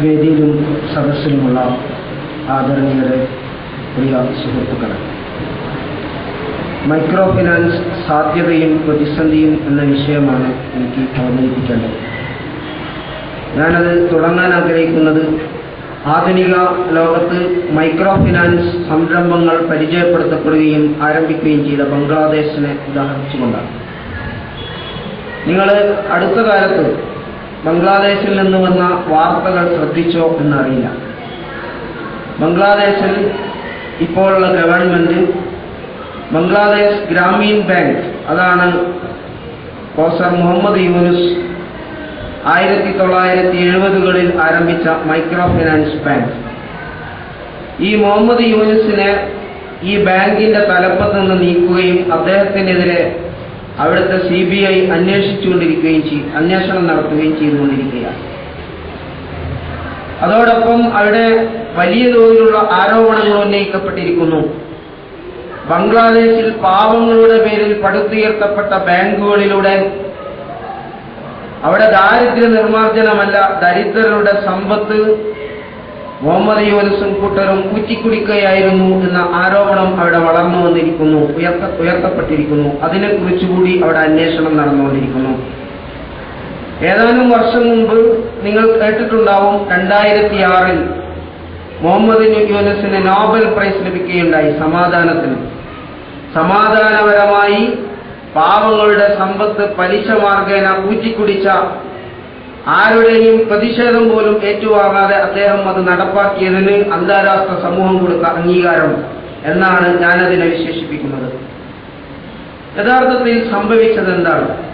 വേദിയിലും സദസ്സിലുമുള്ള ആദരണീയരെ പ്രിയ സുഹൃത്തുക്കളെ. Micro finance സാധ്യതയും പ്രതിസന്ധിയും എന്ന വിഷയമാണ് എനിക്ക് അവതരിപ്പിക്കേണ്ടത്. ഞാനത് തുടങ്ങാൻ ആഗ്രഹിക്കുന്നത് ആധുനിക ലോകത്ത് മൈക്രോ ഫിനാൻസ് സംരംഭങ്ങൾ പരിചയപ്പെടുത്തപ്പെടുകയും ആരംഭിക്കുകയും ചെയ്ത ബംഗ്ലാദേശിനെ ഉദാഹരിച്ചുകൊണ്ടാണ്. നിങ്ങൾ അടുത്ത കാലത്ത് ബംഗ്ലാദേശിൽ നിന്ന് വന്ന വാർത്തകൾ ശ്രദ്ധിച്ചോ എന്നറിയില്ല. ബംഗ്ലാദേശിൽ ഇപ്പോഴുള്ള ഗവൺമെന്റ് ബംഗ്ലാദേശ് ഗ്രാമീൺ ബാങ്ക് അതാണ് പ്രൊഫസർ മുഹമ്മദ് യൂനുസ് ആയിരത്തി തൊള്ളായിരത്തി എഴുപതുകളിൽ ആരംഭിച്ച മൈക്രോ ഫിനാൻസ് ബാങ്ക്. ഈ മുഹമ്മദ് യൂനുസിനെ ഈ ബാങ്കിന്റെ തലപ്പത്ത് നിന്ന് നീക്കുകയും അദ്ദേഹത്തിനെതിരെ അവിടുത്തെ സി ബി ഐ അന്വേഷിച്ചുകൊണ്ടിരിക്കുകയും ചെയ് അന്വേഷണം നടത്തുകയും ചെയ്തുകൊണ്ടിരിക്കുകയാണ്. അതോടൊപ്പം അവിടെ വലിയ തോതിലുള്ള ആരോപണങ്ങൾ ഉന്നയിക്കപ്പെട്ടിരിക്കുന്നു. ബംഗ്ലാദേശിൽ പാവങ്ങളുടെ പേരിൽ പടുത്തുയർത്തപ്പെട്ട ബാങ്കുകളിലൂടെ അവിടെ ദാരിദ്ര്യ നിർമ്മാർജനമല്ല ദരിദ്രരുടെ സമ്പത്ത് മുഹമ്മദ് യൂനുസും കൂട്ടരും ഊറ്റിക്കുടിക്കുകയായിരുന്നു എന്ന ആരോപണം അവിടെ വളർന്നു വന്നിരിക്കുന്നു ഉയർത്ത ഉയർത്തപ്പെട്ടിരിക്കുന്നു. അതിനെക്കുറിച്ച് കൂടി അവിടെ അന്വേഷണം നടന്നുകൊണ്ടിരിക്കുന്നു. ഏതാനും വർഷം മുമ്പ് നിങ്ങൾ കേട്ടിട്ടുണ്ടാവും രണ്ടായിരത്തി ആറിൽ മുഹമ്മദ് യൂനുസിന് നോബൽ പ്രൈസ് ലഭിക്കുകയുണ്ടായി സമാധാനത്തിന്. സമാധാനപരമായി പാവങ്ങളുടെ സമ്പത്ത് പലിശ മാർഗേന ഊറ്റിക്കുടിച്ച ആരുടെയും പ്രതിഷേധം പോലും ഏറ്റുവാങ്ങാതെ അദ്ദേഹം അത് നടപ്പാക്കിയതിന് അന്താരാഷ്ട്ര സമൂഹം കൊടുത്ത അംഗീകാരം എന്നാണ് ഞാൻ അതിനെ വിശേഷിപ്പിക്കുന്നത്. യഥാർത്ഥത്തിൽ സംഭവിച്ചത് എന്താണ്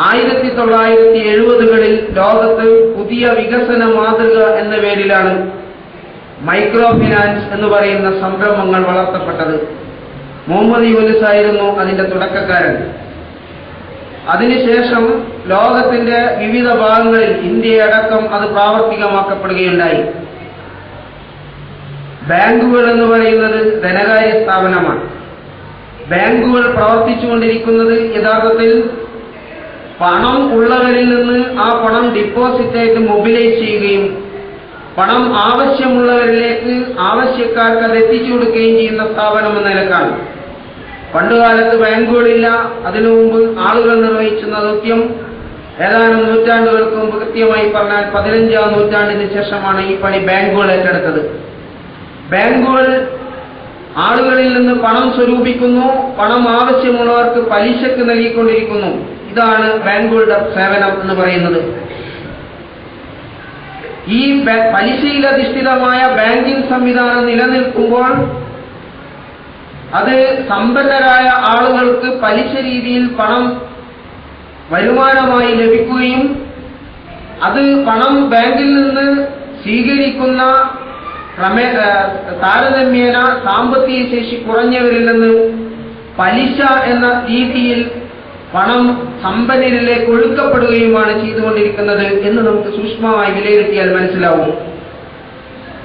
ആയിരത്തി തൊള്ളായിരത്തി എഴുപതുകളിൽ ലോകത്ത് പുതിയ വികസന മാതൃക എന്ന പേരിലാണ് മൈക്രോ ഫിനാൻസ് എന്ന് പറയുന്ന സംരംഭങ്ങൾ വളർത്തപ്പെട്ടത്. മുഹമ്മദ് യൂനിസ് ആയിരുന്നു അതിന്റെ തുടക്കക്കാരൻ. അതിനുശേഷം ലോകത്തിന്റെ വിവിധ ഭാഗങ്ങളിൽ ഇന്ത്യയടക്കം അത് പ്രാവർത്തികമാക്കപ്പെടുകയുണ്ടായി. ബാങ്കുകൾ എന്ന് പറയുന്നത് ധനകാര്യ സ്ഥാപനമാണ്. ബാങ്കുകൾ പ്രവർത്തിച്ചുകൊണ്ടിരിക്കുന്നത് യഥാർത്ഥത്തിൽ പണം ഉള്ളവരിൽ നിന്ന് ആ പണം ഡിപ്പോസിറ്റ് ഡിപ്പോസിറ്റായിട്ട് മൊബിലൈസ് ചെയ്യുകയും പണം ആവശ്യമുള്ളവരിലേക്ക് ആവശ്യക്കാർക്ക് അത് എത്തിച്ചു കൊടുക്കുകയും ചെയ്യുന്ന സ്ഥാപനം എന്ന നിലക്കാണ്. പണ്ടുകാലത്ത് ബാങ്കുകളില്ല. അതിനു മുമ്പ് ആളുകൾ നിർവഹിച്ചിരുന്ന ദൗത്യം ഏതാനും നൂറ്റാണ്ടുകൾക്ക് മുമ്പ് കൃത്യമായി പറഞ്ഞാൽ പതിനഞ്ചാം നൂറ്റാണ്ടിന് ശേഷമാണ് ഈ പണി ബാങ്കുകൾ ഏറ്റെടുത്തത്. ബാങ്കുകൾ ആളുകളിൽ നിന്ന് പണം സ്വരൂപിക്കുന്നു പണം ആവശ്യമുള്ളവർക്ക് പലിശക്ക് നൽകിക്കൊണ്ടിരിക്കുന്നു. ഇതാണ് ബാങ്കുകളുടെ സേവനം എന്ന് പറയുന്നത്. ഈ പലിശയിലധിഷ്ഠിതമായ ബാങ്കിംഗ് സംവിധാനം നിലനിൽക്കുമ്പോൾ അത് സമ്പന്നരായ ആളുകൾക്ക് പലിശ രീതിയിൽ പണം വരുമാനമായി ലഭിക്കുകയും അത് പണം ബാങ്കിൽ നിന്ന് സ്വീകരിക്കുന്ന ക്രമേ താരതമ്യേന സാമ്പത്തിക ശേഷി കുറഞ്ഞവരിൽ നിന്ന് പലിശ എന്ന രീതിയിൽ പണം സമ്പന്നരിലേക്ക് ഒഴുക്കപ്പെടുകയുമാണ് ചെയ്തുകൊണ്ടിരിക്കുന്നത് എന്ന് നമുക്ക് സൂക്ഷ്മമായി വിലയിരുത്തിയാൽ മനസ്സിലാവും.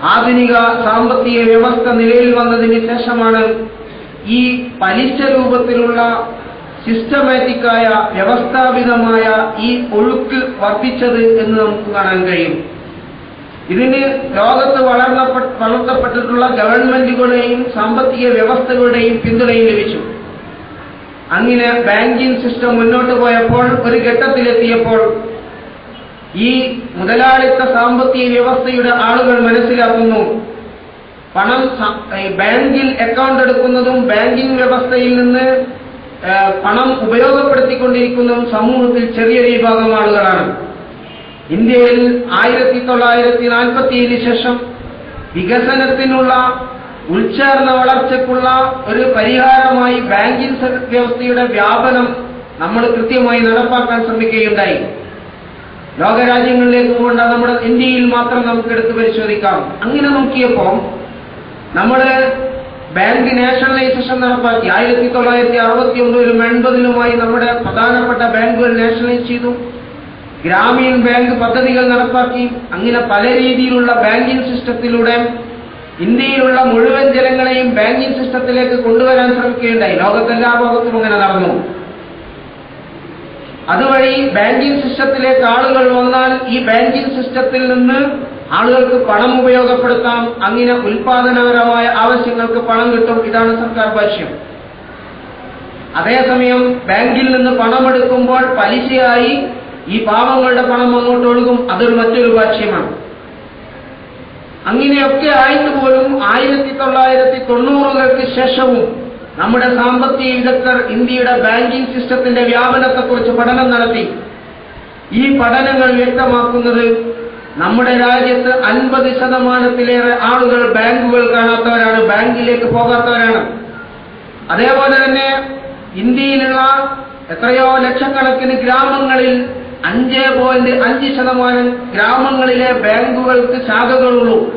ആധുനിക സാമ്പത്തിക വ്യവസ്ഥ നിലയിൽ വന്നതിന് ശേഷമാണ് ഈ പലിശ രൂപത്തിലുള്ള സിസ്റ്റമാറ്റിക്കായ വ്യവസ്ഥാപിതമായ ഈ ഒഴുക്ക് വർദ്ധിച്ചത് എന്ന് നമുക്ക് കാണാൻ കഴിയും. ഇതിന് ലോകത്ത് വളർന്ന വളർത്തപ്പെട്ടിട്ടുള്ള ഗവൺമെന്റുകളുടെയും സാമ്പത്തിക വ്യവസ്ഥകളുടെയും പിന്തുണയും ലഭിച്ചു. അങ്ങനെ ബാങ്കിംഗ് സിസ്റ്റം മുന്നോട്ട് പോയപ്പോൾ ഒരു ഘട്ടത്തിലെത്തിയപ്പോൾ ഈ മുതലാളിത്ത സാമ്പത്തിക വ്യവസ്ഥയുടെ ആളുകൾ മനസ്സിലാക്കുന്നു. പണം ബാങ്കിൽ അക്കൗണ്ട് എടുക്കുന്നതും ബാങ്കിംഗ് വ്യവസ്ഥയിൽ നിന്ന് പണം ഉപയോഗപ്പെടുത്തിക്കൊണ്ടിരിക്കുന്നതും സമൂഹത്തിൽ ചെറിയ വിഭാഗം ആളുകളാണ് ഇന്ത്യയിൽ ആയിരത്തി തൊള്ളായിരത്തി നാൽപ്പത്തിയേഴിന് ശേഷം വികസനത്തിനുള്ള ഉൾച്ചേർന്ന വളർച്ചയ്ക്കുള്ള ഒരു പരിഹാരമായി ബാങ്കിംഗ് വ്യവസ്ഥയുടെ വ്യാപനം നമ്മൾ കൃത്യമായി നടപ്പാക്കാൻ ശ്രമിക്കുകയുണ്ടായി. ലോകരാജ്യങ്ങളിലേക്ക് പോകേണ്ട നമ്മുടെ ഇന്ത്യയിൽ മാത്രം നമുക്ക് എടുത്തു പരിശോധിക്കാം. അങ്ങനെ നോക്കിയപ്പോൾ നമ്മൾ ബാങ്ക് നാഷണലൈസേഷൻ നടപ്പാക്കി. ആയിരത്തി തൊള്ളായിരത്തി അറുപത്തി ഒമ്പതിലും എൺപതിലുമായി നമ്മുടെ പ്രധാനപ്പെട്ട ബാങ്കുകൾ നാഷണലൈസ് ചെയ്തു. ഗ്രാമീൺ ബാങ്ക് പദ്ധതികൾ നടപ്പാക്കി. അങ്ങനെ പല രീതിയിലുള്ള ബാങ്കിംഗ് സിസ്റ്റത്തിലൂടെ ഇന്ത്യയിലുള്ള മുഴുവൻ ജനങ്ങളെയും ബാങ്കിംഗ് സിസ്റ്റത്തിലേക്ക് കൊണ്ടുവരാൻ ശ്രമിക്കുകയുണ്ടായി. ലോകത്തെല്ലാ ഭാഗത്തും അങ്ങനെ നടന്നു. അതുവഴി ബാങ്കിംഗ് സിസ്റ്റത്തിലേക്ക് ആളുകൾ വന്നാൽ ഈ ബാങ്കിംഗ് സിസ്റ്റത്തിൽ നിന്ന് ആളുകൾക്ക് പണം ഉപയോഗപ്പെടുത്താം അങ്ങനെ ഉൽപാദനപരമായ ആവശ്യങ്ങൾക്ക് പണം കിട്ടും. ഇതാണ് സർക്കാർ ഭാഷ്യം അതേസമയം ബാങ്കിൽ നിന്ന് പണമെടുക്കുമ്പോൾ പലിശയായി ഈ പാവങ്ങളുടെ പണം അങ്ങോട്ട് ഒഴുകും. അതൊരു മറ്റൊരു ഭാഷ്യമാണ് അങ്ങനെയൊക്കെ ആയിട്ട് പോലും ആയിരത്തി തൊള്ളായിരത്തി തൊണ്ണൂറുകൾക്ക് ശേഷവും നമ്മുടെ സാമ്പത്തിക വിദഗ്ധർ ഇന്ത്യയുടെ ബാങ്കിംഗ് സിസ്റ്റത്തിന്റെ വ്യാപനത്തെക്കുറിച്ച് പഠനം നടത്തി. ഈ പഠനങ്ങൾ വ്യക്തമാക്കുന്നത് നമ്മുടെ രാജ്യത്ത് അൻപത് ശതമാനത്തിലേറെ ആളുകൾ ബാങ്കുകൾ കാണാത്തവരാണ് ബാങ്കിലേക്ക് പോകാത്തവരാണ്. അതേപോലെ തന്നെ ഇന്ത്യയിലുള്ള എത്രയോ ലക്ഷക്കണക്കിന് ഗ്രാമങ്ങളിൽ അഞ്ച് പോയിന്റ് അഞ്ച് ശതമാനം ഗ്രാമങ്ങളിലെ ബാങ്കുകൾക്ക് ശാഖകളുള്ളൂ.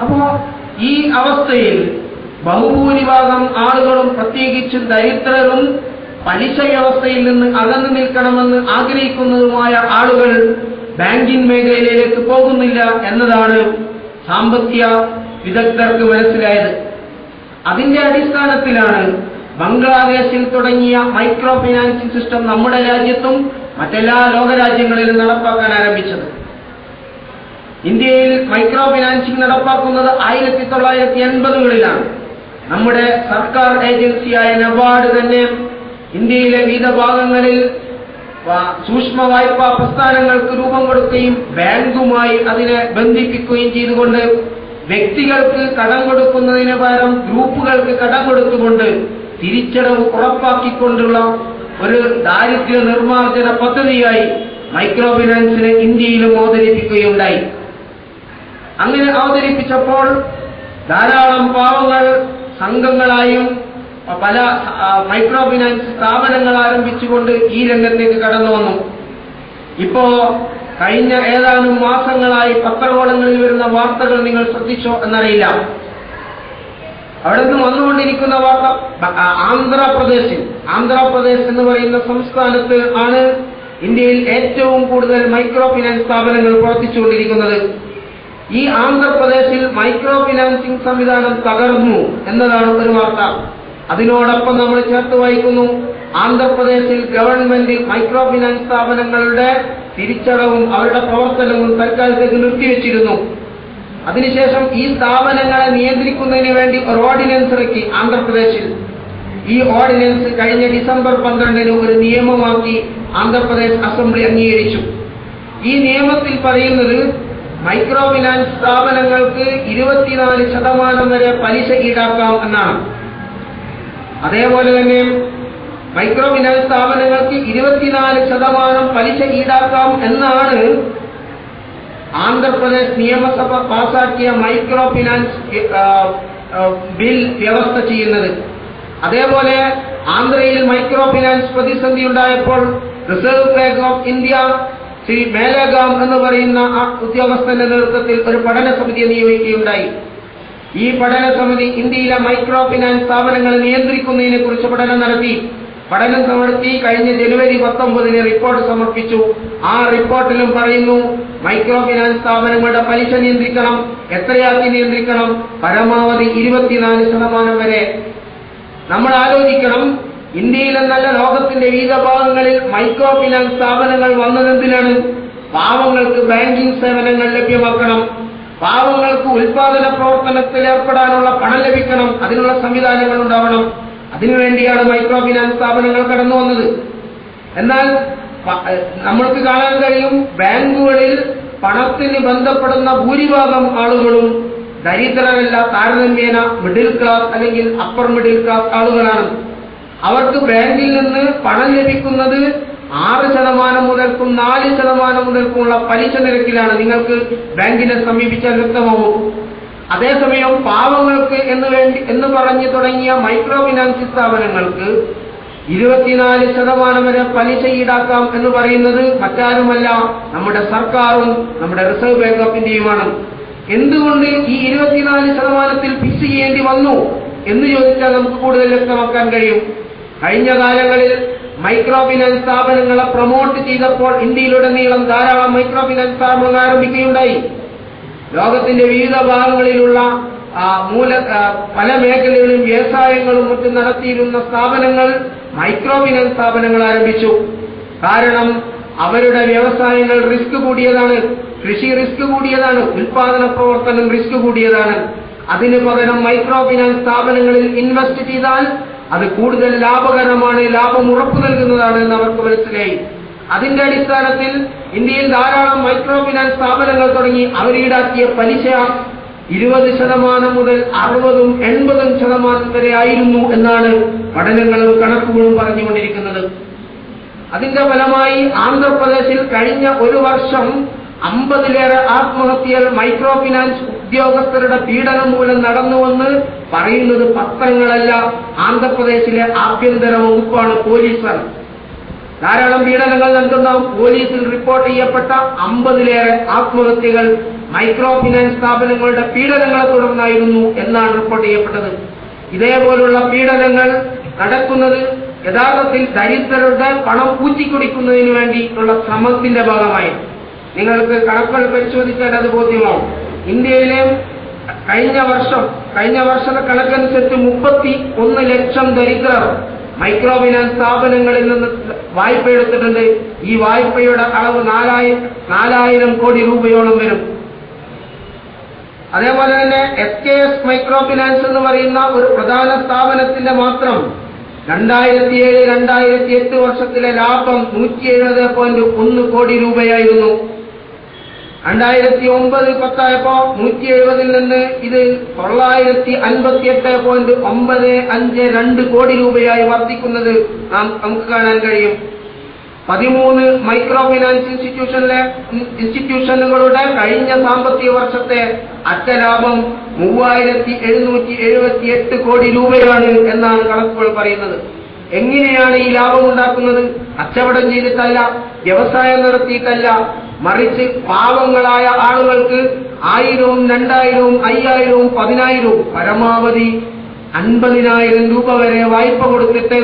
അപ്പോ ഈ അവസ്ഥയിൽ ബഹുഭൂരിഭാഗം ആളുകളും പ്രത്യേകിച്ചും ദരിദ്രരും പലിശ വ്യവസ്ഥയിൽ നിന്ന് അകന്നു നിൽക്കണമെന്ന് ആഗ്രഹിക്കുന്നതുമായ ആളുകൾ ബാങ്കിംഗ് മേഖലയിലേക്ക് പോകുന്നില്ല എന്നതാണ് സാമ്പത്തിക വിദഗ്ധർക്ക് മനസ്സിലായത്. അതിന്റെ അടിസ്ഥാനത്തിലാണ് ബംഗ്ലാദേശിൽ തുടങ്ങിയ മൈക്രോ ഫിനാൻസിംഗ് സിസ്റ്റം നമ്മുടെ രാജ്യത്തും മറ്റെല്ലാ ലോകരാജ്യങ്ങളിലും നടപ്പാക്കാൻ ആരംഭിച്ചത്. ഇന്ത്യയിൽ മൈക്രോ ഫിനാൻസിംഗ് നടപ്പാക്കുന്നത് ആയിരത്തി തൊള്ളായിരത്തി എൺപതുകളിലാണ് നമ്മുടെ സർക്കാർ ഏജൻസിയായ നബാർഡ് തന്നെ ഇന്ത്യയിലെ വിവിധ ഭാഗങ്ങളിൽ സൂക്ഷ്മ വായ്പാ പ്രസ്ഥാനങ്ങൾക്ക് രൂപം കൊടുക്കുകയും ബാങ്കുമായി അതിനെ ബന്ധിപ്പിക്കുകയും ചെയ്തുകൊണ്ട് വ്യക്തികൾക്ക് കടം കൊടുക്കുന്നതിന് പകരം ഗ്രൂപ്പുകൾക്ക് കടം കൊടുത്തുകൊണ്ട് തിരിച്ചടവ് ഉറപ്പാക്കിക്കൊണ്ടുള്ള ഒരു ദാരിദ്ര്യ നിർമ്മാർജന പദ്ധതിയായി മൈക്രോ ഫിനാൻസിനെ ഇന്ത്യയിലും അവതരിപ്പിക്കുകയുണ്ടായി. അങ്ങനെ അവതരിപ്പിച്ചപ്പോൾ ധാരാളം പാവങ്ങൾ സംഘങ്ങളായും പല മൈക്രോ ഫിനാൻസ് സ്ഥാപനങ്ങൾ ആരംഭിച്ചുകൊണ്ട് ഈ രംഗത്തേക്ക് കടന്നു വന്നു. ഇപ്പോ കഴിഞ്ഞ ഏതാനും മാസങ്ങളായി പത്രകോളങ്ങളിൽ വരുന്ന വാർത്തകൾ നിങ്ങൾ ശ്രദ്ധിച്ചോ എന്നറിയില്ല. അവിടെ നിന്ന് വന്നുകൊണ്ടിരിക്കുന്ന വാർത്ത ആന്ധ്രാപ്രദേശിൽ ആന്ധ്രാപ്രദേശ് എന്ന് പറയുന്ന സംസ്ഥാനത്ത് ആണ് ഇന്ത്യയിൽ ഏറ്റവും കൂടുതൽ മൈക്രോ ഫിനാൻസ് സ്ഥാപനങ്ങൾ പ്രവർത്തിച്ചുകൊണ്ടിരിക്കുന്നത്. ഈ ആന്ധ്രാപ്രദേശിൽ മൈക്രോ ഫിനാൻസിംഗ് സംവിധാനം തകർന്നു എന്നതാണ് ഒരു വാർത്ത. അതിനോടൊപ്പം നമ്മൾ ചേർത്ത് വായിക്കുന്നു ആന്ധ്രാപ്രദേശിൽ ഗവൺമെന്റ് മൈക്രോ ഫിനാൻസ് സ്ഥാപനങ്ങളുടെ തിരിച്ചടവും അവരുടെ പ്രവർത്തനവും തൽക്കാലത്തേക്ക് നിർത്തിവെച്ചിരുന്നു. അതിനുശേഷം ഈ സ്ഥാപനങ്ങളെ നിയന്ത്രിക്കുന്നതിന് വേണ്ടി ഒരു ഓർഡിനൻസ് ഇറക്കി ആന്ധ്രാപ്രദേശിൽ. ഈ ഓർഡിനൻസ് കഴിഞ്ഞ ഡിസംബർ പന്ത്രണ്ടിന് ഒരു നിയമമാക്കി ആന്ധ്രാപ്രദേശ് അസംബ്ലി അംഗീകരിച്ചു. ഈ നിയമത്തിൽ പറയുന്നത് മൈക്രോ ഫിനാൻസ് സ്ഥാപനങ്ങൾക്ക് ഇരുപത്തിനാല് ശതമാനം വരെ പലിശ ഈടാക്കാം എന്നാണ്. അതേപോലെ തന്നെ മൈക്രോ ഫിനാൻസ് സ്ഥാപനങ്ങൾക്ക് ഇരുപത്തിനാല് ശതമാനം പലിശ ഈടാക്കാം എന്നാണ് ആന്ധ്രാപ്രദേശ് നിയമസഭ പാസാക്കിയ മൈക്രോ ഫിനാൻസ് ബിൽ വ്യവസ്ഥ ചെയ്യുന്നത്. അതേപോലെ ആന്ധ്രയിൽ മൈക്രോ ഫിനാൻസ് പ്രതിസന്ധി ഉണ്ടായപ്പോൾ Reserve Bank of India Shri Malegam എന്ന് പറയുന്ന ആ ഉദ്യോഗസ്ഥന്റെ നേതൃത്വത്തിൽ ഒരു പഠന സമിതിയെ നിയോഗിക്കുകയുണ്ടായി. ഈ പഠന സമിതി ഇന്ത്യയിലെ മൈക്രോ ഫിനാൻസ് സ്ഥാപനങ്ങൾ നിയന്ത്രിക്കുന്നതിനെ കുറിച്ച് പഠനം നടത്തി. പഠനം നടത്തി കഴിഞ്ഞ ജനുവരി പത്തൊമ്പതിന് റിപ്പോർട്ട് സമർപ്പിച്ചു. ആ റിപ്പോർട്ടിലും പറയുന്നു മൈക്രോ ഫിനാൻസ് സ്ഥാപനങ്ങളുടെ പലിശ നിയന്ത്രിക്കണം എത്രയാക്കി നിയന്ത്രിക്കണം? പരമാവധി ഇരുപത്തിനാല് ശതമാനം വരെ. നമ്മൾ ആലോചിക്കണം ഇന്ത്യയിലെന്നല്ല ലോകത്തിന്റെ വിവിധ ഭാഗങ്ങളിൽ മൈക്രോ ഫിനാൻസ് സ്ഥാപനങ്ങൾ വന്നതെന്തിനാണ്? പാവങ്ങൾക്ക് ബാങ്കിംഗ് സേവനങ്ങൾ ലഭ്യമാക്കണം. പാവങ്ങൾക്ക് ഉൽപാദന പ്രവർത്തനത്തിൽ ഏർപ്പെടാനുള്ള പണം ലഭിക്കണം. അതിനുള്ള സംവിധാനങ്ങൾ ഉണ്ടാവണം. അതിനുവേണ്ടിയാണ് മൈക്രോ ഫിനാൻസ് സ്ഥാപനങ്ങൾ കടന്നു വന്നത്. എന്നാൽ നമ്മൾക്ക് കാണാൻ കഴിയും ബാങ്കുകളിൽ പണത്തിന് ബന്ധപ്പെടുന്ന ഭൂരിഭാഗം ആളുകളും ദരിദ്രരല്ല താരതമ്യേന മിഡിൽ ക്ലാസ് അല്ലെങ്കിൽ അപ്പർ മിഡിൽ ക്ലാസ് ആളുകളാണ്. അവർക്ക് ബാങ്കിൽ നിന്ന് പണം ലഭിക്കുന്നത് ആറ് ശതമാനം മുതൽക്കും നാല് ശതമാനം മുതൽക്കുമുള്ള പലിശ നിരക്കിലാണ് നിങ്ങൾക്ക് ബാങ്കിനെ സമീപിച്ചാൽ വ്യക്തമാവും അതേസമയം പാവങ്ങൾക്ക് എന്ന് വേണ്ടി എന്ന് പറഞ്ഞു തുടങ്ങിയ മൈക്രോ ഫിനാൻസ് സ്ഥാപനങ്ങൾക്ക് ഇരുപത്തിനാല് ശതമാനം വരെ പലിശ ഈടാക്കാം എന്ന് പറയുന്നത് മറ്റാരുമല്ല നമ്മുടെ സർക്കാരും നമ്മുടെ റിസർവ് ബാങ്ക് ഓഫ് ഇന്ത്യയുമാണ്. എന്തുകൊണ്ട് ഈ ഇരുപത്തിനാല് ശതമാനത്തിൽ ഫിക്സ് ചെയ്യേണ്ടി വന്നു? എന്ന് ചോദിച്ചാൽ നമുക്ക് കൂടുതൽ വ്യക്തമാക്കാൻ കഴിയും. കഴിഞ്ഞ കാലങ്ങളിൽ മൈക്രോ ഫിനാൻസ് സ്ഥാപനങ്ങളെ പ്രൊമോട്ട് ചെയ്തപ്പോൾ ഇന്ത്യയിലുടനീളം ധാരാളം മൈക്രോ ഫിനാൻസ് സ്ഥാപനങ്ങൾ ആരംഭിക്കുകയുണ്ടായി. ലോകത്തിന്റെ വിവിധ ഭാഗങ്ങളിലുള്ള മൂല പല മേഖലകളിലും വ്യവസായങ്ങളും മറ്റും നടത്തിയിരുന്ന സ്ഥാപനങ്ങൾ മൈക്രോ ഫിനാൻസ് സ്ഥാപനങ്ങൾ ആരംഭിച്ചു. കാരണം അവരുടെ വ്യവസായങ്ങൾ റിസ്ക് കൂടിയതാണ്. കൃഷി റിസ്ക് കൂടിയതാണ്. ഉൽപാദന പ്രവർത്തനം റിസ്ക് കൂടിയതാണ്. അതിനു പകരം മൈക്രോ ഫിനാൻസ് സ്ഥാപനങ്ങളിൽ ഇൻവെസ്റ്റ് ചെയ്താൽ അത് കൂടുതൽ ലാഭകരമാണ് ലാഭം ഉറപ്പു നൽകുന്നതാണ് എന്ന് അവർക്ക് മനസ്സിലായി. അതിന്റെ അടിസ്ഥാനത്തിൽ ഇന്ത്യയിൽ ധാരാളം മൈക്രോ ഫിനാൻസ് സ്ഥാപനങ്ങൾ തുടങ്ങി അവർ ഈടാക്കിയ പലിശ ഇരുപത് ശതമാനം മുതൽ അറുപതും എൺപതും ശതമാനം വരെ ആയിരുന്നു എന്നാണ് പഠനങ്ങളും കണക്കുകളും പറഞ്ഞുകൊണ്ടിരിക്കുന്നത്. അതിന്റെ ഫലമായി ആന്ധ്രാപ്രദേശിൽ കഴിഞ്ഞ ഒരു വർഷം അമ്പതിലേറെ ആത്മഹത്യകൾ മൈക്രോ ഫിനാൻസ് ഉദ്യോഗസ്ഥരുടെ പീഡനം മൂലം നടന്നുവെന്ന് പറയുന്നത് പത്രങ്ങളല്ല. ആന്ധ്രാപ്രദേശിലെ ആഭ്യന്തര വകുപ്പാണ് പോലീസാണ്. ധാരാളം പീഡനങ്ങൾ നൽകുന്ന പോലീസിൽ റിപ്പോർട്ട് ചെയ്യപ്പെട്ട അമ്പതിലേറെ ആത്മഹത്യകൾ മൈക്രോ ഫിനാൻസ് സ്ഥാപനങ്ങളുടെ പീഡനങ്ങളെ തുടർന്നായിരുന്നു എന്നാണ് റിപ്പോർട്ട് ചെയ്യപ്പെട്ടത്. ഇതേപോലുള്ള പീഡനങ്ങൾ നടക്കുന്നത് യഥാർത്ഥത്തിൽ ദരിദ്രരുടെ പണം പൂച്ചിക്കുടിക്കുന്നതിന് വേണ്ടിയിട്ടുള്ള ശ്രമത്തിന്റെ ഭാഗമായി നിങ്ങൾക്ക് കണക്കുകൾ പരിശോധിച്ചാൽ അത് ബോധ്യമാവും. ഇന്ത്യയിലെ കഴിഞ്ഞ വർഷം കഴിഞ്ഞ വർഷത്തെ കണക്കനുസരിച്ച് മുപ്പത്തി ഒന്ന് ലക്ഷം ദരിദ്രർ മൈക്രോ ഫിനാൻസ് സ്ഥാപനങ്ങളിൽ നിന്ന് വായ്പ എടുത്തിട്ടുണ്ട്. ഈ വായ്പയുടെ അളവ് നാലായിരം നാലായിരം കോടി രൂപയോളം വരും. അതേപോലെ തന്നെ S K S micro finance എന്ന് പറയുന്ന ഒരു പ്രധാന സ്ഥാപനത്തിന്റെ മാത്രം രണ്ടായിരത്തി ഏഴ് രണ്ടായിരത്തി എട്ട് വർഷത്തിലെ ലാഭം നൂറ്റി എഴുപത് പോയിന്റ് ഒന്ന് കോടി രൂപയായിരുന്നു. രണ്ടായിരത്തി ഒമ്പത് പത്തായപ്പോ നൂറ്റി എഴുപതിൽ നിന്ന് ഇത് തൊള്ളായിരത്തി അൻപത്തി എട്ട് പോയിന്റ് ഒമ്പത് അഞ്ച് രണ്ട് കോടി രൂപയായി വർദ്ധിക്കുന്നത് നാം നമുക്ക് കാണാൻ കഴിയും. പതിമൂന്ന് മൈക്രോ ഫിനാൻസ് ഇൻസ്റ്റിറ്റ്യൂഷനിലെ ഇൻസ്റ്റിറ്റ്യൂഷനുകളുടെ കഴിഞ്ഞ സാമ്പത്തിക വർഷത്തെ അറ്റലാഭം മൂവായിരത്തി എഴുന്നൂറ്റി എഴുപത്തി എട്ട് കോടി രൂപയാണ് എന്നാണ് കണക്കുകൾ പറയുന്നത്. എങ്ങനെയാണ് ഈ ലാഭം ഉണ്ടാക്കുന്നത്? കച്ചവടം ചെയ്തിട്ടല്ല വ്യവസായം നടത്തിയിട്ടല്ല മറിച്ച് പാവങ്ങളായ ആളുകൾക്ക് ആയിരവും രണ്ടായിരവും അയ്യായിരവും പതിനായിരവും പരമാവധി അൻപതിനായിരം രൂപ വരെ വായ്പ കൊടുത്തിട്ട്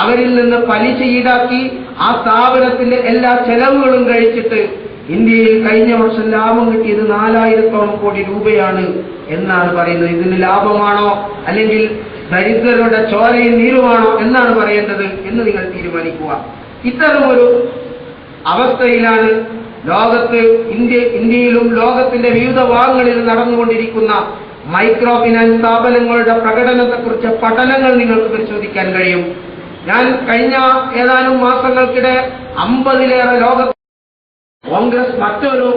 അവരിൽ നിന്ന് പലിശ ഈടാക്കി ആ സ്ഥാപനത്തിന്റെ എല്ലാ ചെലവുകളും കഴിച്ചിട്ട് ഇന്ത്യയിൽ കഴിഞ്ഞ വർഷം ലാഭം കിട്ടിയത് നാലായിരത്തോളം കോടി രൂപയാണ് എന്നാണ് പറയുന്നത്. ഇതിന് ലാഭമാണോ അല്ലെങ്കിൽ ദരിദ്രരുടെ ചോരയും നീരുമാണോ എന്നാണ് പറയേണ്ടത് എന്ന് നിങ്ങൾ തീരുമാനിക്കുക. ഇത്തരമൊരു അവസ്ഥയിലാണ് ലോകത്ത് ഇന്ത്യ ഇന്ത്യയിലും ലോകത്തിന്റെ വിവിധ ഭാഗങ്ങളിൽ നടന്നുകൊണ്ടിരിക്കുന്ന മൈക്രോ ഫിനാൻസ് സ്ഥാപനങ്ങളുടെ പ്രകടനത്തെക്കുറിച്ച് പഠനങ്ങൾ നിങ്ങൾക്ക് പരിശോധിക്കാൻ കഴിയും. ഞാൻ കഴിഞ്ഞ ഏതാനും മാസങ്ങൾക്കിടെ അമ്പതിലേറെ ലോക കോൺഗ്രസ് മറ്റൊരു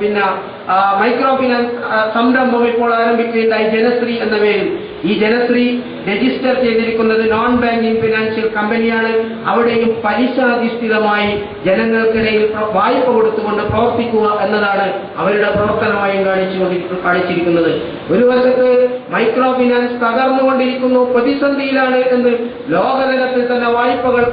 പിന്നെ മൈക്രോ ഫിനാൻസ് സംരംഭം ഇപ്പോൾ ആരംഭിക്കുകയുണ്ടായി. ജനശ്രീ എന്ന പേരിൽ. ഈ ജനശ്രീ രജിസ്റ്റർ ചെയ്തിരിക്കുന്നത് നോൺ ബാങ്കിംഗ് ഫിനാൻഷ്യൽ കമ്പനിയാണ് അവിടെയും പലിശാധിഷ്ഠിതമായി ജനങ്ങൾക്കിടയിൽ വായ്പ കൊടുത്തുകൊണ്ട് പ്രവർത്തിക്കുക എന്നതാണ് അവരുടെ പ്രവർത്തനമായും കാണിച്ചു കാണിച്ചിരിക്കുന്നത്. ഒരു വശത്ത് മൈക്രോ ഫിനാൻസ് തകർന്നുകൊണ്ടിരിക്കുന്നു പ്രതിസന്ധിയിലാണ് എന്ന് ലോകതലത്തിൽ തന്നെ വായ്പകൾ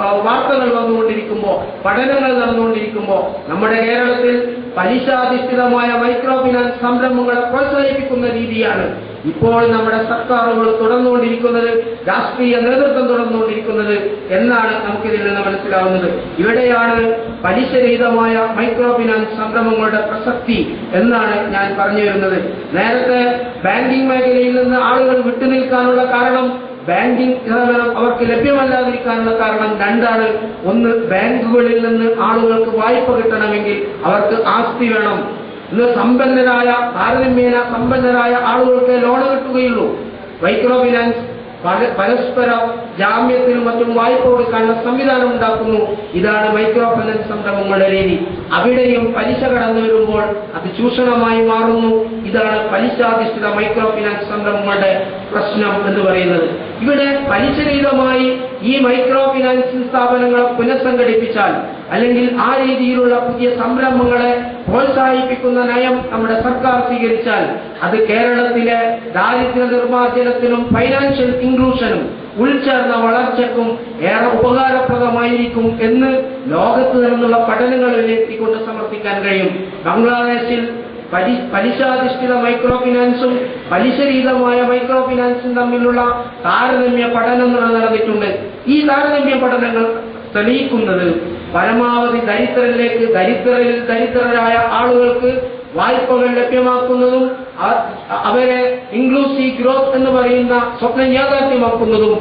വാർത്തകൾ വന്നുകൊണ്ടിരിക്കുമ്പോൾ പഠനങ്ങൾ നടന്നുകൊണ്ടിരിക്കുമ്പോൾ നമ്മുടെ കേരളത്തിൽ പലിശാധിഷ്ഠിതമായ മൈക്രോ ഫിനാൻസ് സംരംഭങ്ങളെ പ്രോത്സാഹിപ്പിക്കുന്ന രീതിയാണ് ഇപ്പോൾ നമ്മുടെ സർക്കാരുകൾ തുടർന്നുകൊണ്ടിരിക്കുന്നത് രാഷ്ട്രീയ നേതൃത്വം തുടർന്നുകൊണ്ടിരിക്കുന്നത് എന്നാണ് നമുക്കിതിൽ നിന്ന് മനസ്സിലാവുന്നത്. ഇവിടെയാണ് പലിശരഹിതമായ മൈക്രോ ഫിനാൻസ് സംരംഭങ്ങളുടെ പ്രസക്തി എന്നാണ് ഞാൻ പറഞ്ഞു വരുന്നത്. നേരത്തെ ബാങ്കിംഗ് മേഖലയിൽ നിന്ന് ആളുകൾ വിട്ടുനിൽക്കാനുള്ള കാരണം ബാങ്കിംഗ് സേവനം അവർക്ക് ലഭ്യമല്ലാതിരിക്കാനുള്ള കാരണം രണ്ടാണ്. ഒന്ന് ബാങ്കുകളിൽ നിന്ന് ആളുകൾക്ക് വായ്പ കിട്ടണമെങ്കിൽ അവർക്ക് ആസ്തി വേണം. ഇന്ന് സമ്പന്നരായ താരതമ്യേന സമ്പന്നരായ ആളുകൾക്ക് ലോൺ കിട്ടുകയുള്ളൂ. മൈക്രോ ഫിനാൻസ് പര- പരസ്പര ജാമ്യത്തിനും മറ്റും വായ്പ കൊടുക്കാനുള്ള സംവിധാനം ഉണ്ടാക്കുന്നു. ഇതാണ് മൈക്രോ ഫിനാൻസ് സംരംഭങ്ങളുടെ രീതി. അവിടെയും പലിശ കടന്നു വരുമ്പോൾ അത് ചൂഷണമായി മാറുന്നു. ഇതാണ് പലിശാധിഷ്ഠിത മൈക്രോ ഫിനാൻസ് സംരംഭങ്ങളുടെ പ്രശ്നം എന്ന് പറയുന്നത്. ഇവിടെ പലിശരഹിതമായി ഈ മൈക്രോ ഫിനാൻസ് സ്ഥാപനങ്ങളെ പുനഃസംഘടിപ്പിച്ചാൽ അല്ലെങ്കിൽ ആ രീതിയിലുള്ള പുതിയ സംരംഭങ്ങളെ പ്രോത്സാഹിപ്പിക്കുന്ന നയം നമ്മുടെ സർക്കാർ സ്വീകരിച്ചാൽ അത് കേരളത്തിലെ ദാരിദ്ര്യ നിർമ്മാർജനത്തിനും ഫൈനാൻഷ്യൽ ഇൻക്ലൂഷനും ഉൾച്ചേർന്ന വളർച്ചക്കും ഏറെ ഉപകാരപ്രദമായിരിക്കും എന്ന് ലോകത്ത് നിന്നുള്ള പഠനങ്ങളിൽ എത്തിക്കൊണ്ട് സമർത്ഥിക്കാൻ കഴിയും. ബംഗ്ലാദേശിൽ പലി പലിശാധിഷ്ഠിത മൈക്രോ ഫിനാൻസും പലിശരഹിതമായ മൈക്രോ ഫിനാൻസും തമ്മിലുള്ള താരതമ്യ പഠനങ്ങൾ നടന്നിട്ടുണ്ട്. ഈ താരതമ്യ പഠനങ്ങൾ തെളിയിക്കുന്നത് പരമാവധി ദരിദ്രരിലേക്ക് ദരിദ്രരിൽ ദരിദ്രരായ ആളുകൾക്ക് വായ്പകൾ ലഭ്യമാക്കുന്നതും അവരെ ഇൻക്ലൂസീവ് ഗ്രോത്ത് എന്ന് പറയുന്ന സ്വപ്നം യാഥാർത്ഥ്യമാക്കുന്നതും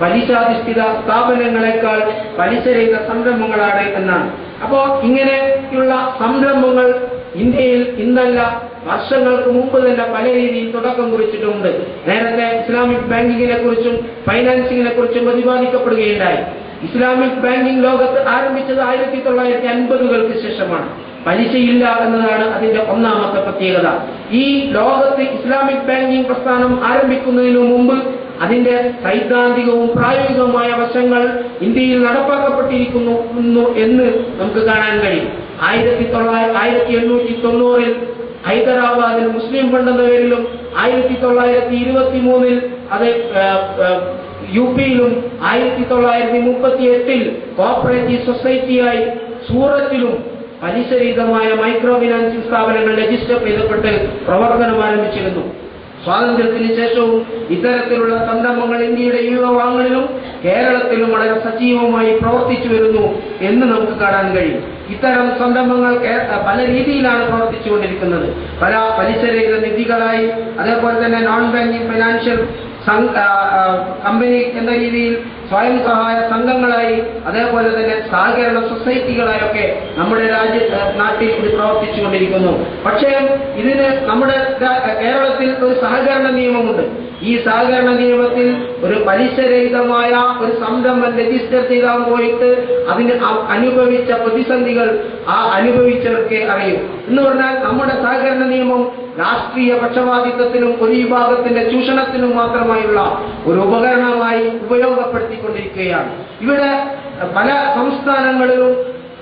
പലിശാധിഷ്ഠിത സ്ഥാപനങ്ങളെക്കാൾ പലിശരഹിത സംരംഭങ്ങളാണ് എന്നാണ്. അപ്പോ ഇങ്ങനെയുള്ള സംരംഭങ്ങൾ ഇന്ത്യയിൽ ഇന്നല്ല വർഷങ്ങൾക്ക് മുമ്പ് തന്നെ പല രീതിയിൽ തുടക്കം കുറിച്ചിട്ടുണ്ട്. നേരത്തെ ഇസ്ലാമിക് ബാങ്കിങ്ങിനെ കുറിച്ചും ഫൈനാൻസിങ്ങിനെ കുറിച്ചും പ്രതിപാദിക്കപ്പെടുകയുണ്ടായി. ഇസ്ലാമിക് ബാങ്കിംഗ് ലോകത്ത് ആരംഭിച്ചത് ആയിരത്തി തൊള്ളായിരത്തി അൻപതുകൾക്ക് ശേഷമാണ്. പലിശയില്ല എന്നതാണ് അതിന്റെ ഒന്നാമത്തെ പ്രത്യേകത. ഈ ലോകത്ത് ഇസ്ലാമിക് ബാങ്കിംഗ് പ്രസ്ഥാനം ആരംഭിക്കുന്നതിനു മുമ്പ് അതിന്റെ സൈദ്ധാന്തികവും പ്രായോഗികവുമായ വശങ്ങൾ ഇന്ത്യയിൽ നടപ്പാക്കപ്പെട്ടിരിക്കുന്നു എന്ന് നമുക്ക് കാണാൻ കഴിയും. ആയിരത്തി തൊള്ളായിരത്തി ആയിരത്തി എണ്ണൂറ്റി തൊണ്ണൂറിൽ ഹൈദരാബാദിൽ മുസ്ലിം ഫണ്ട് എന്ന പേരിലും ആയിരത്തി തൊള്ളായിരത്തി ഇരുപത്തി മൂന്നിൽ അത് യു പിയിലും ആയിരത്തി തൊള്ളായിരത്തി മുപ്പത്തി എട്ടിൽ കോപ്പറേറ്റീവ് സൊസൈറ്റിയായി സൂറത്തിലും പലിശരഹിതമായ മൈക്രോ ഫിനാൻസിംഗ് സ്ഥാപനങ്ങൾ രജിസ്റ്റർ ചെയ്തപ്പെട്ട് പ്രവർത്തനം ആരംഭിച്ചിരുന്നു. സ്വാതന്ത്ര്യത്തിന് ശേഷവും ഇത്തരത്തിലുള്ള സംരംഭങ്ങൾ ഇന്ത്യയുടെ വിവിധ കേരളത്തിലും വളരെ സജീവമായി പ്രവർത്തിച്ചു വരുന്നു എന്ന് നമുക്ക് കാണാൻ കഴിയും. ഇത്തരം സംരംഭങ്ങൾ പല രീതിയിലാണ് പ്രവർത്തിച്ചുകൊണ്ടിരിക്കുന്നത്. പല പലിശരഹിത നിധികളായി അതേപോലെ തന്നെ നോൺ ബാങ്കിങ് ഫൈനാൻഷ്യൽ കമ്പനി എന്ന രീതിയിൽ സ്വയം സഹായ സംഘങ്ങളായി അതേപോലെ തന്നെ സഹകരണ സൊസൈറ്റികളായൊക്കെ നമ്മുടെ രാജ്യ നാട്ടിൽ ഇത് പ്രവർത്തിച്ചുകൊണ്ടിരിക്കുന്നു. പക്ഷേ ഇതിന് നമ്മുടെ കേരളത്തിൽ ഒരു സഹകരണ നിയമമുണ്ട്. ഈ സഹകരണ നിയമത്തിൽ ഒരു പലിശരഹിതമായ ഒരു സംരംഭം രജിസ്റ്റർ ചെയ്താൽ പോയിട്ട് അതിന് അനുഭവിച്ച പ്രതിസന്ധികൾ ആ അനുഭവിച്ചവർക്ക് അറിയും. എന്ന് പറഞ്ഞാൽ നമ്മുടെ സഹകരണ നിയമം രാഷ്ട്രീയ പക്ഷപാതിത്വത്തിനും ഒരു വിഭാഗത്തിന്റെ ചൂഷണത്തിനും മാത്രമായുള്ള ഒരു ഉപകരണമായി ഉപയോഗപ്പെടുത്തിക്കൊണ്ടിരിക്കുകയാണ്. ഇവിടെ പല സംസ്ഥാനങ്ങളിലും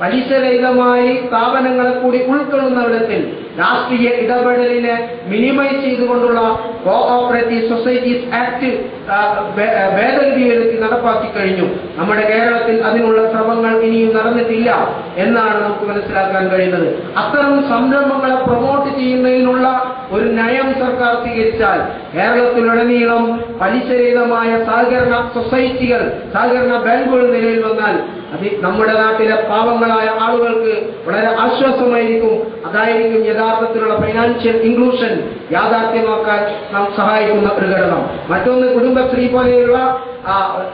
പലിശരഹിതമായി സ്ഥാപനങ്ങളെ കൂടി ഉൾക്കൊള്ളുന്ന വിധത്തിൽ രാഷ്ട്രീയ ഇടപെടലിനെ മിനിമൈസ് ചെയ്തുകൊണ്ടുള്ള കോഓപ്പറേറ്റീവ് സൊസൈറ്റീസ് ആക്ട് ആ, ഭേ- ആ, ഭേദഗതി വരുത്തി നടപ്പാക്കി കഴിഞ്ഞു. നമ്മുടെ കേരളത്തിൽ അതിനുള്ള ശ്രമങ്ങൾ ഇനിയും നടന്നിട്ടില്ല എന്നാണ് നമുക്ക് മനസ്സിലാക്കാൻ കഴിയുന്നത്. അത്തരം സംരംഭങ്ങളെ പ്രൊമോട്ട് ചെയ്യുന്നതിനുള്ള ഒരു നയം സർക്കാർ സ്വീകരിച്ചാൽ കേരളത്തിലുടനീളം പലിശരഹിതമായ സഹകരണ സൊസൈറ്റികൾ സഹകരണ ബാങ്കുകൾ നിലയിൽ വന്നാൽ അത് നമ്മുടെ നാട്ടിലെ പാവങ്ങളായ ആളുകൾക്ക് വളരെ ആശ്വാസമായിരിക്കും. അതായിരിക്കും യഥാർത്ഥത്തിലുള്ള ഫൈനാൻഷ്യൽ ഇൻക്ലൂഷൻ യാഥാർത്ഥ്യമാക്കാൻ നാം സഹായിക്കുന്ന ഒരു ഘടകം. മറ്റൊന്ന് കുടുംബശ്രീ പോലെയുള്ള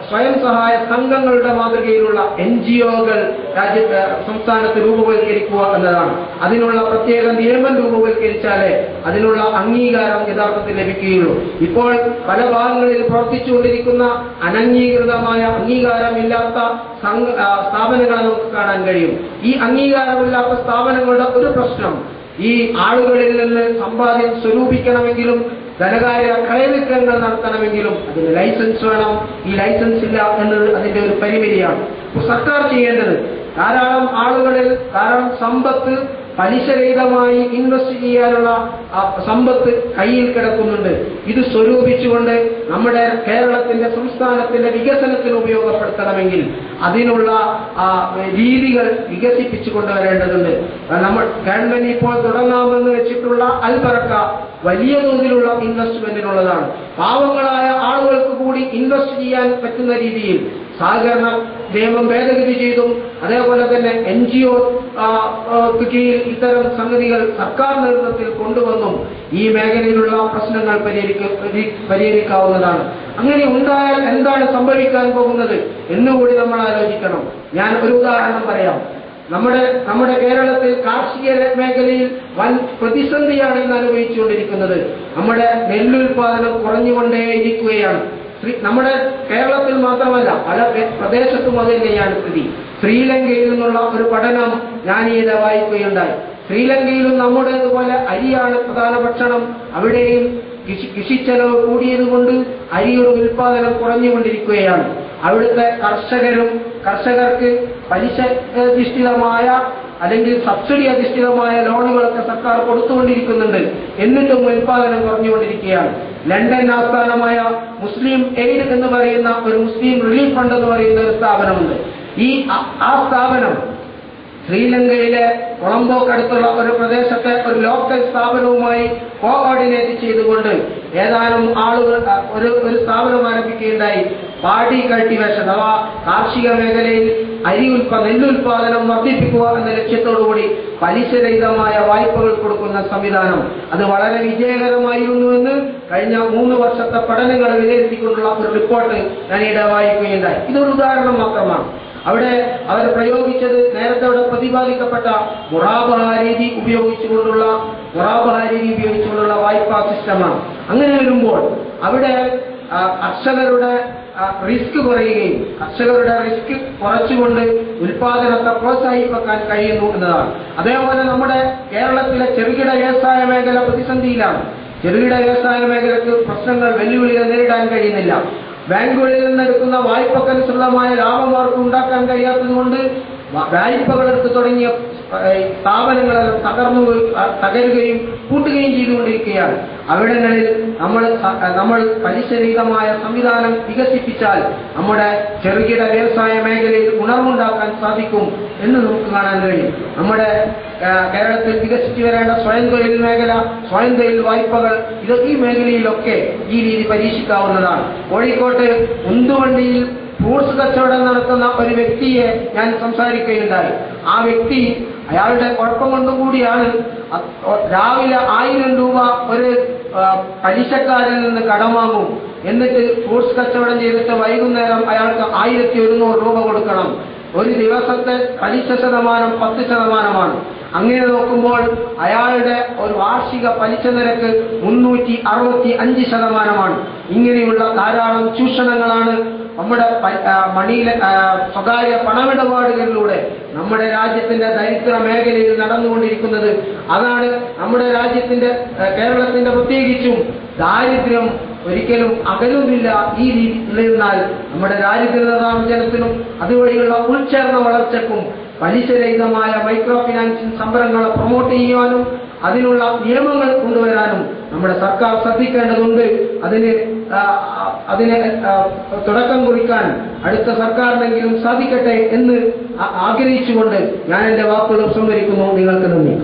സ്വയം സഹായ സംഘങ്ങളുടെ മാതൃകയിലുള്ള എൻ ജി ഒകൾ രാജ്യത്ത് സംസ്ഥാനത്ത് രൂപവൽക്കരിക്കുക എന്നതാണ്. അതിനുള്ള പ്രത്യേക നിയമം രൂപവൽക്കരിച്ചാലേ അതിനുള്ള അംഗീകാരം യഥാർത്ഥത്തിൽ ലഭിക്കുകയുള്ളൂ. ഇപ്പോൾ പല ഭാഗങ്ങളിൽ പ്രവർത്തിച്ചുകൊണ്ടിരിക്കുന്ന അനംഗീകൃതമായ അംഗീകാരമില്ലാത്ത സ്ഥാപനങ്ങളെ നമുക്ക് കാണാൻ കഴിയും. ഈ അംഗീകാരമില്ലാത്ത സ്ഥാപനങ്ങളുടെ ഒരു പ്രശ്നം ഈ ആളുകളിൽ നിന്ന് സമ്പാദ്യം സ്വരൂപിക്കണമെങ്കിലും ധനകാര്യ ക്രയവിക്രയങ്ങൾ നടത്തണമെങ്കിലും അതിന് ലൈസൻസ് വേണം. ഈ ലൈസൻസ് ഇല്ല എന്നത് അതിന്റെ ഒരു പരിമിതിയാണ്. സർക്കാർ ചെയ്യേണ്ടത് ധാരാളം ആളുകളിൽ ധാരാളം സമ്പത്ത് പലിശരഹിതമായി ഇൻവെസ്റ്റ് ചെയ്യാനുള്ള സമ്പത്ത് കയ്യിൽ കിടക്കുന്നുണ്ട്. ഇത് സ്വരൂപിച്ചുകൊണ്ട് നമ്മുടെ കേരളത്തിന്റെ സംസ്ഥാനത്തിന്റെ വികസനത്തിന് ഉപയോഗപ്പെടുത്തണമെങ്കിൽ അതിനുള്ള രീതികൾ വികസിപ്പിച്ചു കൊണ്ടുവരേണ്ടതുണ്ട് നമ്മൾ ഗവൺമെന്റ് ഇപ്പോൾ തുടങ്ങാമെന്ന് വെച്ചിട്ടുള്ള അൽബറക്ക വലിയ തോതിലുള്ള ഇൻവെസ്റ്റ്മെന്റിനുള്ളതാണ് പാവങ്ങളായ ആളുകൾക്ക് കൂടി ഇൻവെസ്റ്റ് ചെയ്യാൻ പറ്റുന്ന രീതിയിൽ സഹകരണ നിയമം ഭേദഗതി ചെയ്തും അതേപോലെ തന്നെ എൻ ജി ഒ കീഴിൽ ഇത്തരം സംഗതികൾ സർക്കാർ നേതൃത്വത്തിൽ കൊണ്ടുവന്നും ഈ മേഖലയിലുള്ള പ്രശ്നങ്ങൾ പരിഹരിക്ക പരിഹരിക്കാവുന്നതാണ്. അങ്ങനെ ഉണ്ടായാൽ എന്താണ് സംഭവിക്കാൻ പോകുന്നത് എന്നുകൂടി നമ്മൾ ആലോചിക്കണം. ഞാൻ ഒരു ഉദാഹരണം പറയാം. നമ്മുടെ നമ്മുടെ കേരളത്തിൽ കാർഷിക മേഖലയിൽ വൻ പ്രതിസന്ധിയാണ് ഇന്ന് അനുഭവിച്ചുകൊണ്ടിരിക്കുന്നത്. നമ്മുടെ നെല്ലുൽപാദനം കുറഞ്ഞുകൊണ്ടേയിരിക്കുകയാണ്. നമ്മുടെ കേരളത്തിൽ മാത്രമല്ല പല പ്രേ- പ്രദേശത്തും അത് തന്നെയാണ് സ്ഥിതി. ശ്രീലങ്കയിൽ നിന്നുള്ള ഒരു പഠനം ഞാൻ ഈയിടെ വായിക്കുകയുണ്ടായി. ശ്രീലങ്കയിലും നമ്മുടേതുപോലെ അരിയാണ് പ്രധാന ഭക്ഷണം. അവിടെയും കൃഷി കൃഷിച്ചെലവ് കൂടിയതുകൊണ്ട് അരിയുടെ ഉൽപാദനം കുറഞ്ഞുകൊണ്ടിരിക്കുകയാണ്. അവിടുത്തെ കർഷകരും കർഷകർക്ക് പലിശ അധിഷ്ഠിതമായ അല്ലെങ്കിൽ സബ്സിഡി അധിഷ്ഠിതമായ ലോണുകളൊക്കെ സർക്കാർ കൊടുത്തുകൊണ്ടിരിക്കുന്നുണ്ട്. എന്നിട്ടും ഉൽപാദനം കുറഞ്ഞുകൊണ്ടിരിക്കുകയാണ്. ലണ്ടൻ ആസ്ഥാനമായ മുസ്ലിം എയ്ഡ് എന്ന് പറയുന്ന ഒരു മുസ്ലിം റിലീഫ് ഫണ്ട് എന്ന് പറയുന്ന ഒരു സ്ഥാപനമുണ്ട്. ഈ ആ- സ്ഥാപനം ശ്രീലങ്കയിലെ കൊളംബോക്കടുത്തുള്ള ഒരു പ്രദേശത്തെ ഒരു ലോക്കൽ സ്ഥാപനവുമായി കോഓർഡിനേറ്റ് ചെയ്തുകൊണ്ട് ഏതാനും ആളുകൾ ഒരു ഒരു സ്ഥാപനം ആരംഭിക്കുകയുണ്ടായി. പാടി കൾട്ടിവേഷൻ അഥവാ കാർഷിക മേഖലയിൽ അരി ഉൽപ്പ നെല്ലുൽപാദനം വർദ്ധിപ്പിക്കുക എന്ന ലക്ഷ്യത്തോടുകൂടി പലിശരഹിതമായ വായ്പകൾ കൊടുക്കുന്ന സംവിധാനം. അത് വളരെ വിജയകരമായിരുന്നു എന്ന് കഴിഞ്ഞ മൂന്ന് വർഷത്തെ പഠനങ്ങൾ വിലയിരുത്തിക്കൊണ്ടുള്ള ഒരു റിപ്പോർട്ട് ഞാൻ വായിക്കുകയുണ്ടായി. ഇതൊരു ഉദാഹരണം മാത്രമാണ്. അവിടെ അവർ പ്രയോഗിച്ചത് നേരത്തെ അവിടെ പ്രതിപാദിക്കപ്പെട്ട മുറാബഹ രീതി ഉപയോഗിച്ചുകൊണ്ടുള്ള മുറാബഹ രീതി ഉപയോഗിച്ചുകൊണ്ടുള്ള വായ്പാ സിസ്റ്റമാണ്. അങ്ങനെ വരുമ്പോൾ അവിടെ കർഷകരുടെ റിസ്ക് കുറയുകയും കർഷകരുടെ റിസ്ക് കുറച്ചുകൊണ്ട് ഉൽപാദനത്തെ പ്രോത്സാഹിപ്പിക്കാൻ കഴിയുന്നു എന്നതാണ്. അതേപോലെ നമ്മുടെ കേരളത്തിലെ ചെറുകിട വ്യവസായ മേഖല പ്രതിസന്ധിയിലാണ്. ചെറുകിട വ്യവസായ മേഖലക്ക് പ്രശ്നങ്ങൾ വെല്ലുവിളികൾ നേരിടാൻ കഴിയുന്നില്ല. ബാങ്കുകളിൽ നിന്ന് എടുക്കുന്ന വായ്പക്കനുസൃതമായ ലാഭം അവർക്ക് ഉണ്ടാക്കാൻ കഴിയാത്തതുകൊണ്ട് വായ്പകൾ തുടങ്ങിയ സ്ഥാപനങ്ങളെല്ലാം തകർന്നു തകരുകയും കൂട്ടുകയും ചെയ്തുകൊണ്ടിരിക്കുകയാണ്. അവിടങ്ങളിൽ നമ്മൾ നമ്മൾ പലിശരഹിതമായ സംവിധാനം വികസിപ്പിച്ചാൽ നമ്മുടെ ചെറുകിട വ്യവസായ മേഖലയിൽ ഉണർവുണ്ടാക്കാൻ സാധിക്കും എന്ന് നമുക്ക് കാണാൻ കഴിയും. നമ്മുടെ കേരളത്തിൽ വികസിച്ചു വരേണ്ട സ്വയം തൊഴിൽ മേഖല സ്വയം തൊഴിൽ വായ്പകൾ ഇത് ഈ മേഖലയിലൊക്കെ ഈ രീതി പരീക്ഷിക്കാവുന്നതാണ്. കോഴിക്കോട്ട് ഉന്തുവണ്ടിയിൽ ഫ്രൂട്ട്സ് കച്ചവടം നടത്തുന്ന ഒരു വ്യക്തിയെ ഞാൻ സംസാരിക്കുകയുണ്ടായി. ആ വ്യക്തി അയാളുടെ കുഴപ്പം കൊണ്ടുകൂടിയാണ് കൂടിയാണ് രാവിലെ ആയിരം രൂപ ഒരു പലിശക്കാരിൽ നിന്ന് കടം വാങ്ങും. എന്നിട്ട് ഫ്രൂട്ട്സ് കച്ചവടം ചെയ്തിട്ട് വൈകുന്നേരം അയാൾക്ക് ആയിരത്തി ഒരുന്നൂറ് രൂപ കൊടുക്കണം. ഒരു ദിവസത്തെ പലിശ ശതമാനം പത്ത് ശതമാനമാണ്. അങ്ങനെ നോക്കുമ്പോൾ അയാളുടെ ഒരു വാർഷിക പലിശ നിരക്ക് മുന്നൂറ്റി അറുപത്തി അഞ്ച് ശതമാനമാണ്. ഇങ്ങനെയുള്ള ധാരാളം ചൂഷണങ്ങളാണ് നമ്മുടെ മണിയിലെ സ്വകാര്യ പണമിടപാടുകളിലൂടെ നമ്മുടെ രാജ്യത്തിന്റെ ദരിദ്ര മേഖലയിൽ നടന്നുകൊണ്ടിരിക്കുന്നത്. അതാണ് നമ്മുടെ രാജ്യത്തിന്റെ കേരളത്തിന്റെ പ്രത്യേകിച്ചും ദാരിദ്ര്യം ഒരിക്കലും അകലുമില്ല ഈ രീതി നമ്മുടെ ദാരിദ്ര്യനിർമ്മാർജനത്തിനും അതുവഴിയുള്ള ഉൾച്ചേർന്ന വളർച്ചക്കും പലിശരഹിതമായ മൈക്രോ ഫിനാൻസിംഗ് സംരംഭങ്ങളെ പ്രൊമോട്ട് ചെയ്യുവാനും അതിനുള്ള നിയമങ്ങൾ കൊണ്ടുവരാനും നമ്മുടെ സർക്കാർ ശ്രദ്ധിക്കേണ്ടതുണ്ട്. അതിന് അതിന് തുടക്കം കുറിക്കാൻ അടുത്ത സർക്കാരിനെങ്കിലും സാധിക്കട്ടെ എന്ന് ആഗ്രഹിച്ചുകൊണ്ട് ഞാൻ എന്റെ വാക്കുകൾ ഉപസംഹരിക്കുന്നു നിങ്ങൾക്ക് നന്ദി.